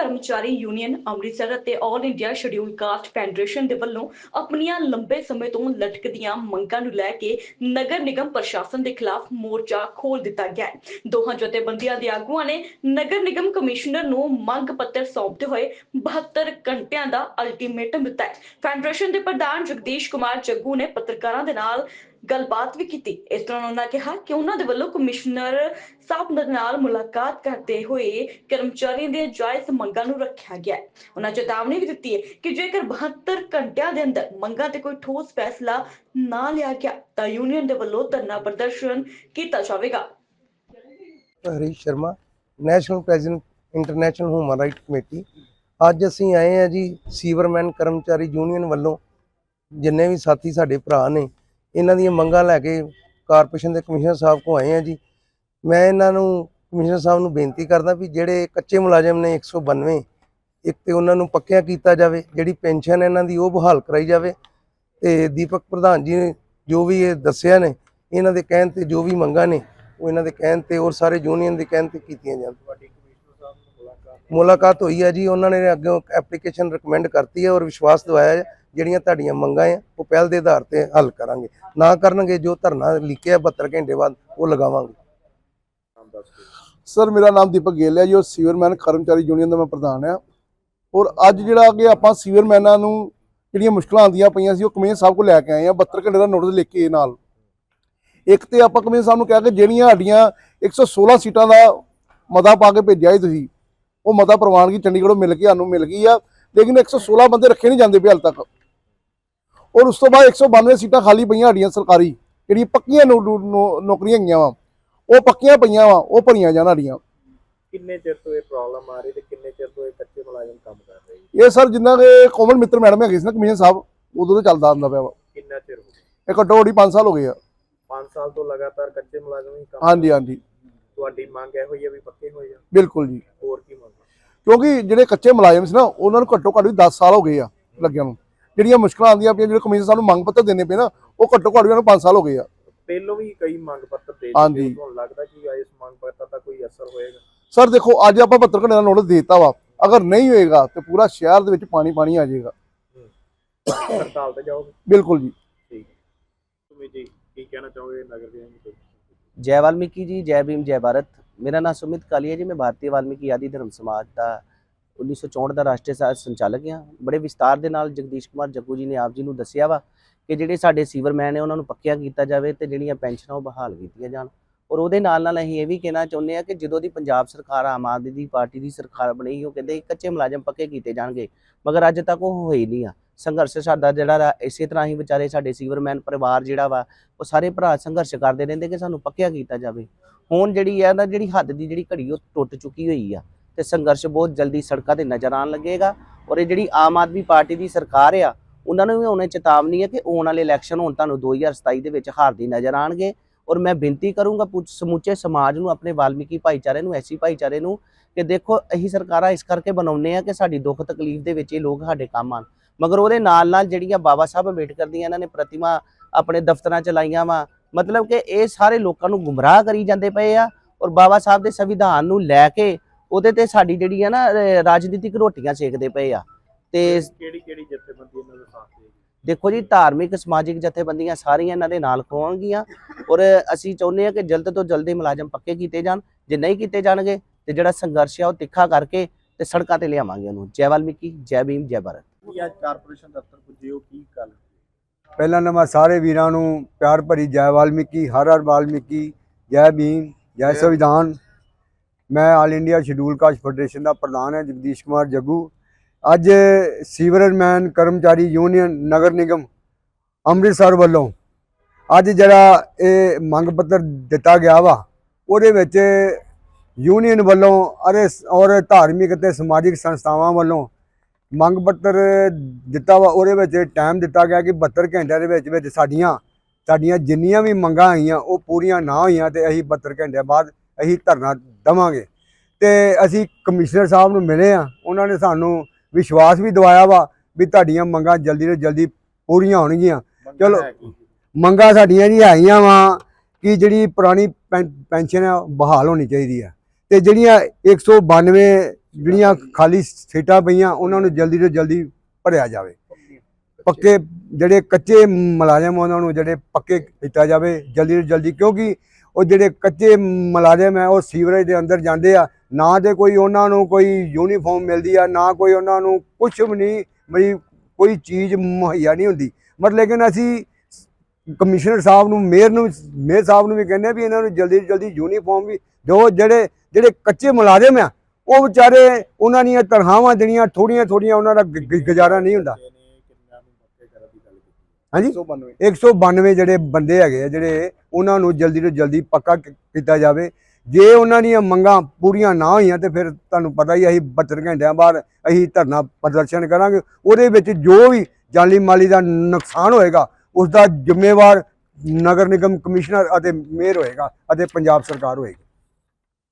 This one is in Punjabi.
ਕਰਮਚਾਰੀ ਯੂਨੀਅਨ ਅੰਮ੍ਰਿਤਸਰ ਅਤੇ All India Scheduled Caste Federation ਦੇ ਵੱਲੋਂ ਆਪਣੀਆਂ ਲੰਬੇ ਸਮੇਂ ਤੋਂ ਲਟਕਦੀਆਂ ਮੰਗਾਂ ਨੂੰ ਲੈ ਕੇ ਨਗਰ ਨਿਗਮ ਪ੍ਰਸ਼ਾਸਨ ਦੇ ਖਿਲਾਫ ਮੋਰਚਾ ਖੋਲ ਦਿੱਤਾ ਗਿਆ ਹੈ। ਦੋਹਾਂ ਜਥੇਬੰਦੀਆਂ ਦੇ ਆਗੂਆਂ ਨੇ ਨਗਰ ਨਿਗਮ ਕਮਿਸ਼ਨਰ ਨੂੰ ਮੰਗ ਪੱਤਰ ਸੌਂਪਦੇ ਹੋਏ 72 ਘੰਟਿਆਂ ਦਾ ਅਲਟੀਮੇਟਮ ਦਿੱਤਾ ਹੈ। ਫੈਡਰੇਸ਼ਨ ਦੇ ਪ੍ਰਧਾਨ ਜਗਦੀਸ਼ ਕੁਮਾਰ ਜੱਗੂ ਨੇ ਪੱਤਰਕਾਰਾਂ ਦੇ ਨਾਲ ਗੱਲਬਾਤ ਵੀ ਕੀਤੀ। ਇਸ ਦੌਰਾਨ ਉਹਨਾਂ ਕਿਹਾ ਕਿ ਉਹਨਾਂ ਦੇ ਵੱਲੋਂ ਕਮਿਸ਼ਨਰ ਸਾਹਿਬ ਦੇ ਨਾਲ ਮੁਲਾਕਾਤ ਕਰਦੇ ਹੋਏ ਕਰਮਚਾਰੀਆਂ ਦੀਆਂ ਜਾਇਜ਼ ਮੰਗਾਂ ਨੂੰ ਰੱਖਿਆ ਗਿਆ। ਉਹਨਾਂ ਚੇਤਾਵਨੀ ਵੀ ਦਿੱਤੀ ਹੈ ਕਿ ਜੇਕਰ 72 ਘੰਟਿਆਂ ਦੇ ਅੰਦਰ ਮੰਗਾਂ ਤੇ ਕੋਈ ਠੋਸ ਫੈਸਲਾ ਨਾ ਲਿਆ ਗਿਆ, ਤਾਂ ਯੂਨੀਅਨ ਦੇ ਵੱਲੋਂ ਧਰਨਾ ਪ੍ਰਦਰਸ਼ਨ ਕੀਤਾ ਜਾਵੇਗਾ। Harish Sharma, national president, international human right committee. ਅੱਜ ਅਸੀਂ ਆਏ ਆ ਜੀ ਸੀਵਰਮੈਨ ਕਰਮਚਾਰੀ ਯੂਨੀਅਨ ਵੱਲੋਂ। ਜਿੰਨੇ ਵੀ ਸਾਥੀ ਸਾਡੇ ਭਰਾ ਨੇ ਇਹਨਾਂ ਦੀਆਂ ਮੰਗਾਂ ਲੈ ਕੇ ਕਾਰਪੋਰੇਸ਼ਨ ਦੇ ਕਮਿਸ਼ਨਰ ਸਾਹਿਬ ਕੋ ਆਏ ਆ ਜੀ। ਮੈਂ ਇਹਨਾਂ ਨੂੰ ਕਮਿਸ਼ਨਰ ਸਾਹਿਬ ਨੂੰ ਬੇਨਤੀ ਕਰਦਾ ਵੀ ਜਿਹੜੇ ਕੱਚੇ ਮੁਲਾਜ਼ਮ ਨੇ 192 ਇੱਕ ਤੇ ਉਹਨਾਂ ਨੂੰ ਪੱਕਿਆ ਕੀਤਾ ਜਾਵੇ ਜਿਹੜੀ ਪੈਨਸ਼ਨ ਇਹਨਾਂ ਦੀ ਉਹ ਬਹਾਲ ਕਰਾਈ ਜਾਵੇ। ਤੇ ਦੀਪਕ ਪ੍ਰਧਾਨ ਜੀ ਨੇ ਜੋ ਵੀ ਇਹ ਦੱਸਿਆ ਨੇ ਇਹਨਾਂ ਦੇ ਕਹਿਣ ਤੇ ਜੋ ਵੀ ਮੰਗਾਂ ਨੇ ਉਹ ਇਹਨਾਂ ਦੇ ਕਹਿਣ ਤੇ ਔਰ ਸਾਰੇ ਯੂਨੀਅਨ ਦੇ ਕਹਿਣ ਤੇ ਕੀਤੀਆਂ ਜਾਣ। ਮੁਲਾਕਾਤ ਹੋਈ। ਹੈ ਜੀ ਉਹਨਾਂ ਨੇ ਅੱਗੇ ਐਪਲੀਕੇਸ਼ਨ ਰეკਮੈਂਡ ਕਰਤੀ ਹੈ ਔਰ ਵਿਸ਼ਵਾਸ ਦਿਵਾਇਆ ਹੈ। ਜਿਹੜੀਆਂ ਤੁਹਾਡੀਆਂ ਮੰਗਾਂ ਆ, ਉਹ ਪਹਿਲ ਦੇ ਆਧਾਰ ਤੇ ਹੱਲ ਕਰਾਂਗੇ। ਨਾ ਕਰਨਗੇ, ਜੋ ਧਰਨਾ ਲਿਖਿਆ 72 ਘੰਟੇ ਬਾਅਦ, ਉਹ ਲਗਾਵਾਂਗੇ। ਸਰ, ਮੇਰਾ ਨਾਮ ਦੀਪਕ ਗੇਲ ਹੈ ਜੀ ਉਹ ਸੀਵਰਮੈਨ ਕਰਮਚਾਰੀ ਯੂਨੀਅਨ ਦਾ ਮੈਂ ਪ੍ਰਧਾਨ ਆ ਔਰ ਅੱਜ ਜਿਹੜਾ ਕਿ ਆਪਾਂ ਸੀਵਰਮੈਨਾਂ ਨੂੰ ਜਿਹੜੀਆਂ ਮੁਸ਼ਕਲਾਂ ਆਉਂਦੀਆਂ ਪਈਆਂ ਸੀ, ਉਹ ਕਮੇਨ ਸਾਹਿਬ ਕੋਲ ਲੈ ਕੇ ਆਏ ਆ 72 ਘੰਟੇ ਦਾ ਨੋਟਿਸ ਲਿਖ ਕੇ ਨਾਲ। ਇੱਕ ਤੇ ਆਪਾਂ ਕਮੇਨ ਸਾਹਿਬ ਨੂੰ ਕਿਹਾ ਕਿ ਜਿਹੜੀਆਂ ਸਾਡੀਆਂ 116 ਸੀਟਾਂ ਦਾ ਮਤਾ ਪਾ ਕੇ ਭੇਜਿਆ ਸੀ ਤੁਸੀਂ, ਉਹ ਮਤਾ ਪ੍ਰਵਾਨਗੀ ਚੰਡੀਗੜ੍ਹੋਂ ਮਿਲ ਕੇ ਸਾਨੂੰ ਮਿਲ ਗਈ ਆ, ਲੇਕਿਨ 116 ਬੰਦੇ ਰੱਖੇ ਨਹੀਂ ਜਾਂਦੇ ਪਏ ਹਾਲ ਤੱਕ। ਔਰ ਉਸ ਤੋਂ ਬਾਅਦ 192 ਸੀਟਾਂ ਖਾਲੀ ਪਈਆਂ ਸਾਡੀਆਂ ਸਰਕਾਰੀ ਜਿਹੜੀਆਂ ਪੱਕੀਆਂ ਨੌਕਰੀਆਂ ਹੈਗੀਆਂ ਵਾ। ਉਹ ਪੱਕੀਆਂ ਪਈਆਂ ਵਾ ਉਹ ਭਰੀਆਂ ਜਾਣ ਸਾਡੀਆਂ। ਕਿੰਨੇ ਚਿਰ ਤੋਂ ਇਹ ਪ੍ਰੋਬਲਮ ਆ ਰਹੀ ਤੇ ਕਿੰਨੇ ਚਿਰ ਤੋਂ ਇਹ ਕੱਚੇ ਮੁਲਾਜ਼ਮ ਕੰਮ ਕਰ ਰਹੇ ਜੀ? ਇਹ ਸਰ ਜਿੰਨਾ ਕਿ ਕੋਮਲ ਮਿੱਤਰ ਮੈਡਮ ਹੈਗੇ ਸੀ ਨਾ ਕਮਿਸ਼ਨ ਸਾਹਿਬ ਉਦੋਂ ਤੋਂ ਚੱਲਦਾ ਹੁੰਦਾ ਪਿਆ ਵਾ। ਕਿੰਨਾ ਚਿਰ ਹੋ ਗਿਆ? ਇਹ ਘੱਟੋ ਘੱਟ 5 ਸਾਲ ਹੋ ਗਏ ਆ। 5 ਸਾਲ ਤੋਂ ਲਗਾਤਾਰ ਕੱਚੇ ਮੁਲਾਜ਼ਮ ਹੀ ਕੰਮ ਹਾਂਜੀ ਹਾਂਜੀ। ਤੁਹਾਡੀ ਮੰਗ ਇਹ ਹੋਈ ਹੈ ਵੀ ਪੱਕੇ ਹੋ ਜਾਣ? ਬਿਲਕੁਲ ਜੀ। ਹੋਰ ਕੀ ਮੰਗ ਕਿਉਂਕਿ ਜਿਹੜੇ ਕੱਚੇ ਮੁਲਾਜ਼ਮ ਸੀ ਨਾ ਉਹਨਾਂ ਨੂੰ ਘੱਟੋ ਘੱਟ ਵੀ 10 ਸਾਲ ਹੋ ਗਏ ਆ ਲੱਗਿਆ ਨੂੰ। ਜਿਹੜੀਆਂ ਮੁਸ਼ਕਲਾਂ ਆਉਂਦੀਆਂ ਪਈਆਂ ਜਿਹੜੇ ਕਮਿਸ਼ਨ ਸਾਨੂੰ ਮੰਗ ਪੱਤਰ ਦੇਣੇ ਪਏ ਨਾ ਉਹ ਘੱਟੋ ਘੱਟ ਵੀ 5 ਸਾਲ ਹੋ ਗਏ ਆ। ਪਹਿਲੋਂ ਵੀ ਕਈ ਮੰਗ ਪੱਤਰ ਦੇ ਹਾਂਜੀ। ਤੁਹਾਨੂੰ ਲੱਗਦਾ ਕਿ ਇਸ ਮੰਗ ਪੱਤਰ ਦਾ ਕੋਈ ਅਸਰ ਹੋਏਗਾ। ਸਰ ਦੇਖੋ ਅੱਜ ਆਪਾਂ 72 ਘੰਟੇ ਦਾ ਨੋਟਿਸ ਦੇਤਾ ਵਾ ਅਗਰ ਨਹੀਂ ਹੋਏਗਾ ਤੇ ਪੂਰਾ ਸ਼ਹਿਰ ਦੇ ਵਿੱਚ ਪਾਣੀ ਪਾਣੀ ਆ ਜਾਏਗਾ। ਹੜਤਾਲ ਤੇ ਜਾਓਗੇ? ਬਿਲਕੁਲ ਜੀ। ਜੈ ਵਾਲਮੀਕੀ ਜੀ ਜੈ ਭੀਮ ਜੈ ਭਾਰਤ। ਮੇਰਾ ਨਾਮ ਸੁਮਿਤ ਕਾਲੀਆ ਜੀ ਮੈਂ ਭਾਰਤੀ ਵਾਲਮੀਕੀ ਆਦਿ ਧਰਮ ਸਮਾਜ ਦਾ 1964 ਦਾ ਰਾਸ਼ਟਰੀ ਸਾ- ਸੰਚਾਲਕ ਆ। ਬੜੇ ਵਿਸਤਾਰ ਦੇ ਨਾਲ ਜਗਦੀਸ਼ ਕੁਮਾਰ ਜੱਗੂ ਜੀ ਨੇ ਆਪ ਜੀ ਨੂੰ ਦੱਸਿਆ ਵਾ ਕਿ ਜਿਹੜੇ ਸਾਡੇ ਸੀਵਰਮੈਨ ਨੇ ਉਹਨਾਂ ਨੂੰ ਪੱਕਿਆ ਕੀਤਾ ਜਾਵੇ ਤੇ ਜਿਹੜੀਆਂ ਪੈਨਸ਼ਨਾਂ ਉਹ ਬਹਾਲ ਕੀਤੀਆਂ ਜਾਣ। ਔਰ ਉਹਦੇ ਨਾਲ ਨਾਲ ਅਸੀਂ ਇਹ ਵੀ ਕਹਿਣਾ ਚਾਹੁੰਦੇ ਆ ਕਿ ਜਦੋਂ ਦੀ ਪੰਜਾਬ ਸਰਕਾਰ ਆਮ ਆਦਮੀ ਦੀ ਪਾਰਟੀ ਦੀ ਸਰਕਾਰ ਬਣੀ ਉਹ ਕਹਿੰਦੇ ਕੱਚੇ ਮੁਲਾਜ਼ਮ ਪੱਕੇ ਕੀਤੇ ਜਾਣਗੇ, ਮਗਰ ਅੱਜ ਤੱਕ ਉਹ ਹੋਈ ਨਹੀਂ ਆ। ਸੰਘਰਸ਼ ਸਾਡਾ ਜਿਹੜਾ ਇਸੇ ਤਰ੍ਹਾਂ ਹੀ ਵਿਚਾਰੇ ਸਾਡੇ ਸੀਵਰਮੈਨ ਪਰਿਵਾਰ ਜਿਹੜਾ ਵਾ, ਉਹ ਸਾਰੇ ਭਰਾ ਸੰਘਰਸ਼ ਕਰਦੇ ਰਹਿੰਦੇ ਕਿ ਸਾਨੂੰ ਪੱਕਿਆ ਕੀਤਾ ਜਾਵੇ। ਹੁਣ ਜਿਹੜੀ ਆ ਨਾ, ਜਿਹੜੀ ਹੱਦ ਦੀ ਜਿਹੜੀ ਘੜੀ ਉਹ ਟੁੱਟ ਚੁੱਕੀ ਹੋਈ ਆ। ਤੇ ਸੰਘਰਸ਼ ਬਹੁਤ ਜਲਦੀ ਸੜਕਾਂ ਤੇ ਨਜ਼ਰ ਆਉਣ ਲੱਗੇਗਾ। ਔਰ ਇਹ ਜਿਹੜੀ ਆਮ ਆਦਮੀ ਪਾਰਟੀ ਦੀ ਸਰਕਾਰ ਆ, ਉਹਨਾਂ ਨੂੰ ਵੀ ਉਹਨੇ ਚੇਤਾਵਨੀ ਹੈ ਕਿ ਆਉਣ ਵਾਲੇ ਇਲੈਕਸ਼ਨ ਹੁਣ ਤੁਹਾਨੂੰ 2027 ਦੇ ਵਿੱਚ ਹਾਰਦੀ ਨਜ਼ਰ ਆਣਗੇ ਔਰ ਮੈਂ ਬੇਨਤੀ ਕਰੂੰਗਾ ਪੁ- ਸਮੁੱਚੇ ਸਮਾਜ ਨੂੰ, ਆਪਣੇ ਵਾਲਮੀਕੀ ਭਾਈਚਾਰੇ ਨੂੰ ਐਸੀ ਭਾਈਚਾਰੇ ਨੂੰ ਕਿ ਦੇਖੋ, ਅਸੀਂ ਸਰਕਾਰਾਂ ਇਸ ਕਰਕੇ ਬਣਾਉਂਦੇ ਆ ਕਿ ਸਾਡੀ ਦੁੱਖ ਤਕਲੀਫ ਦੇ ਵਿੱਚ ਇਹ ਲੋਕ ਸਾਡੇ ਕੰਮ ਆਣ ਮਗਰ ਉਹਦੇ ਨਾਲ ਨਾਲ ਜਿਹੜੀਆਂ ਬਾਬਾ ਸਾਹਿਬ ਅੰਬੇਡਕਰ ਦੀਆਂ ਇਹਨਾਂ ਨੇ ਪ੍ਰਤਿਮਾ ਆਪਣੇ ਦਫ਼ਤਰਾਂ ਚ ਲਾਈਆਂ ਵਾ, ਮਤਲਬ ਕਿ ਇਹ ਸਾਰੇ ਲੋਕਾਂ ਨੂੰ ਗੁੰਮਰਾਹ ਕਰੀ ਜਾਂਦੇ ਪਏ ਆ। ਔਰ ਬਾਬਾ ਸਾਹਿਬ ਦੇ ਸੰਵਿਧਾਨ ਨੂੰ ਲੈ ਕੇ ਉਹਦੇ ਤੇ ਸਾਡੀ ਜਿਹੜੀ ਆ ਨਾ ਅਹ ਰਾਜਨੀਤਿਕ ਰੋਟੀਆਂ ਸੇਕਦੇ ਪਏ ਆ। ਤੇ ਕਿਹੜੀ ਕਿਹੜੀ ਜਥੇਬੰਦੀ ਇਹਨਾਂ ਦਾ ਸਾਥ ਦੇਗੀ ਦੇਖੋ ਜੀ ਧਾਰਮਿਕ ਸਮਾਜਿਕ ਜਥੇਬੰਦੀਆਂ ਸਾਰੀਆਂ ਇਹਨਾਂ ਦੇ ਨਾਲ ਖੋਣਗੀਆਂ ਔਰ ਅਸੀਂ ਚਾਹੁੰਦੇ ਆ ਕਿ ਜਲਦ ਤੋਂ ਜਲਦੀ ਮੁਲਾਜ਼ਮ ਪੱਕੇ ਕੀਤੇ ਜਾਣ। ਜੇ ਨਹੀਂ ਕੀਤੇ ਜਾਣਗੇ ਤੇ ਜਿਹੜਾ ਸੰਘਰਸ਼ ਆ ਉਹ ਤਿੱਖਾ ਕਰਕੇ ਤੇ ਸੜਕਾਂ ਤੇ ਲਿਆਵਾਂਗੇ ਉਹਨੂੰ। ਜੈ ਵਾਲਮੀਕੀ ਜੈ ਭੀਮ ਜੈ ਭਾਰਤ। ਕੀ ਅੱਜ ਕਾਰਪੋਰੇਸ਼ਨ ਦਫ਼ਤਰ ਪੁੱਜੇ ਹੋ? ਕੀ ਗੱਲ? ਪਹਿਲਾਂ ਤਾਂ ਮੈਂ ਸਾਰੇ ਵੀਰਾਂ ਨੂੰ ਪਿਆਰ ਭਰੀ ਜੈ ਵਾਲਮੀਕੀ ਹਰ ਹਰ ਵਾਲਮੀਕੀ ਜੈ ਭੀਮ ਜੈ ਸੰਵਿਧਾਨ। ਮੈਂ All India Scheduled Caste Federation ਦਾ ਪ੍ਰਧਾਨ ਹੈ, ਜਗਦੀਸ਼ ਕੁਮਾਰ ਜੱਗੂ। ਅੱਜ ਸੀਵਰਮੈਨ ਕਰਮਚਾਰੀ ਯੂਨੀਅਨ ਨਗਰ ਨਿਗਮ ਅੰਮ੍ਰਿਤਸਰ ਵੱਲੋਂ ਅੱਜ ਜਿਹੜਾ ਇਹ ਮੰਗ ਪੱਤਰ ਦਿੱਤਾ ਗਿਆ ਵਾ, ਉਹਦੇ ਵਿੱਚ ਯੂਨੀਅਨ ਵੱਲੋਂ ਅਰੇ ਔਰ ਧਾਰਮਿਕ ਅਤੇ ਸਮਾਜਿਕ ਸੰਸਥਾਵਾਂ ਵੱਲੋਂ ਮੰਗ ਪੱਤਰ ਦਿੱਤਾ ਵਾ, ਉਹਦੇ ਵਿੱਚ ਟਾਈਮ ਦਿੱਤਾ ਗਿਆ ਕਿ 72 ਘੰਟਿਆਂ ਦੇ ਵਿੱਚ ਵਿੱਚ ਸਾਡੀਆਂ ਸਾਡੀਆਂ ਜਿੰਨੀਆਂ ਵੀ ਮੰਗਾਂ ਆਈਆਂ, ਉਹ ਪੂਰੀਆਂ ਨਾ ਹੋਈਆਂ ਤੇ ਅਸੀਂ 72 ਘੰਟਿਆਂ ਬਾਅਦ ਅਸੀਂ ਧਰਨਾ ਦਵਾਂਗੇ। ਤੇ ਅਸੀਂ ਕਮਿਸ਼ਨਰ ਸਾਹਿਬ ਨੂੰ ਮਿਲੇ ਆ ਉਹਨਾਂ ਨੇ ਸਾਨੂੰ ਵਿਸ਼ਵਾਸ ਵੀ ਦਿਵਾਇਆ ਵਾ ਵੀ ਤੁਹਾਡੀਆਂ ਮੰਗਾਂ ਜਲਦੀ ਤੋਂ ਜਲਦੀ ਪੂਰੀਆਂ ਹੋਣਗੀਆਂ। ਚਲੋ। ਮੰਗਾਂ ਸਾਡੀਆਂ ਜੀ ਆਈਆਂ ਵਾ ਕਿ ਜਿਹੜੀ ਪੁਰਾਣੀ ਪੈਨ- ਪੈਨਸ਼ਨ ਆ ਉਹ ਬਹਾਲ ਹੋਣੀ ਚਾਹੀਦੀ ਆ। ਤੇ ਜਿਹੜੀਆਂ 192 ਜਿਹੜੀਆਂ ਖਾਲੀ ਸੀਟਾਂ ਪਈਆਂ ਉਹਨਾਂ ਨੂੰ ਜਲਦੀ ਤੋਂ ਜਲਦੀ ਭਰਿਆ ਜਾਵੇ। ਪੱਕੇ ਜਿਹੜੇ ਕੱਚੇ ਮੁਲਾਜ਼ਮ ਉਹਨਾਂ ਨੂੰ ਜਿਹੜੇ ਪੱਕੇ ਕੀਤਾ ਜਾਵੇ ਜਲਦੀ ਤੋਂ ਜਲਦੀ। ਕਿਉਂਕਿ ਉਹ ਜਿਹੜੇ ਕੱਚੇ ਮੁਲਾਜ਼ਮ ਹੈ, ਉਹ ਸੀਵਰੇਜ ਦੇ ਅੰਦਰ ਜਾਂਦੇ ਆ। ਨਾ ਤੇ ਕੋਈ ਉਹਨਾਂ ਨੂੰ ਕੋਈ ਯੂਨੀਫਾਰਮ ਮਿਲਦੀ ਆ, ਨਾ ਕੋਈ ਉਹਨਾਂ ਨੂੰ ਕੁਝ ਵੀ ਨਹੀਂ ਮਤਲਬ ਕੋਈ ਚੀਜ਼ ਮੁਹੱਈਆ ਨਹੀਂ ਹੁੰਦੀ। ਮਤਲਬ ਲੇਕਿਨ ਅਸੀਂ ਕਮਿਸ਼ਨਰ ਸਾਹਿਬ ਨੂੰ, ਮੇਅਰ ਨੂੰ, ਮੇਅਰ ਸਾਹਿਬ ਨੂੰ ਵੀ ਕਹਿੰਦੇ ਵੀ ਇਹਨਾਂ ਨੂੰ ਜਲਦੀ ਤੋਂ ਜਲਦੀ ਯੂਨੀਫਾਰਮ ਵੀ ਦਿਓ ਜਿਹੜੇ ਜਿਹੜੇ ਕੱਚੇ ਮੁਲਾਜ਼ਮ ਆ, ਉਹ ਵਿਚਾਰੇ ਉਹਨਾਂ ਦੀਆਂ ਤਨਖਾਹਾਂ ਜਿਹੜੀਆਂ ਥੋੜੀਆਂ ਥੋੜੀਆਂ ਉਹਨਾਂ ਦਾ ਗੁਜ਼ਾਰਾ ਨਹੀਂ ਹੁੰਦਾ ਕਿੰਨਾ ਨੂੰ ਪੱਕੇ ਕਰਨ ਦੀ ਗੱਲ ਕੀਤੀ ਹਾਂਜੀ? 192 192 ਜਿਹੜੇ ਬੰਦੇ ਹੈਗੇ ਆ ਜਿਹੜੇ ਉਹਨਾਂ ਨੂੰ ਜਲਦੀ ਤੋਂ ਜਲਦੀ ਪੱਕਾ ਕੀਤਾ ਜਾਵੇ। ਜੇ ਉਹਨਾਂ ਦੀਆਂ ਮੰਗਾਂ ਪੂਰੀਆਂ ਨਾ ਹੋਈਆਂ ਤੇ ਫਿਰ ਤੁਹਾਨੂੰ ਪਤਾ ਹੀ ਅਸੀਂ 72 ਘੰਟਿਆਂ ਬਾਅਦ ਅਸੀਂ ਧਰਨਾ ਪ੍ਰਦਰਸ਼ਨ ਕਰਾਂਗੇ। ਉਹਦੇ ਵਿੱਚ ਜੋ ਵੀ ਜਾਨੀ ਮਾਲੀ ਦਾ ਨੁਕਸਾਨ ਹੋਏਗਾ ਉਸ ਦਾ ਜ਼ਿੰਮੇਵਾਰ ਨਗਰ ਨਿਗਮ ਕਮਿਸ਼ਨਰ ਅਤੇ ਮੇਅਰ ਹੋਏਗਾ ਅਤੇ ਪੰਜਾਬ ਸਰਕਾਰ ਹੋਏਗੀ।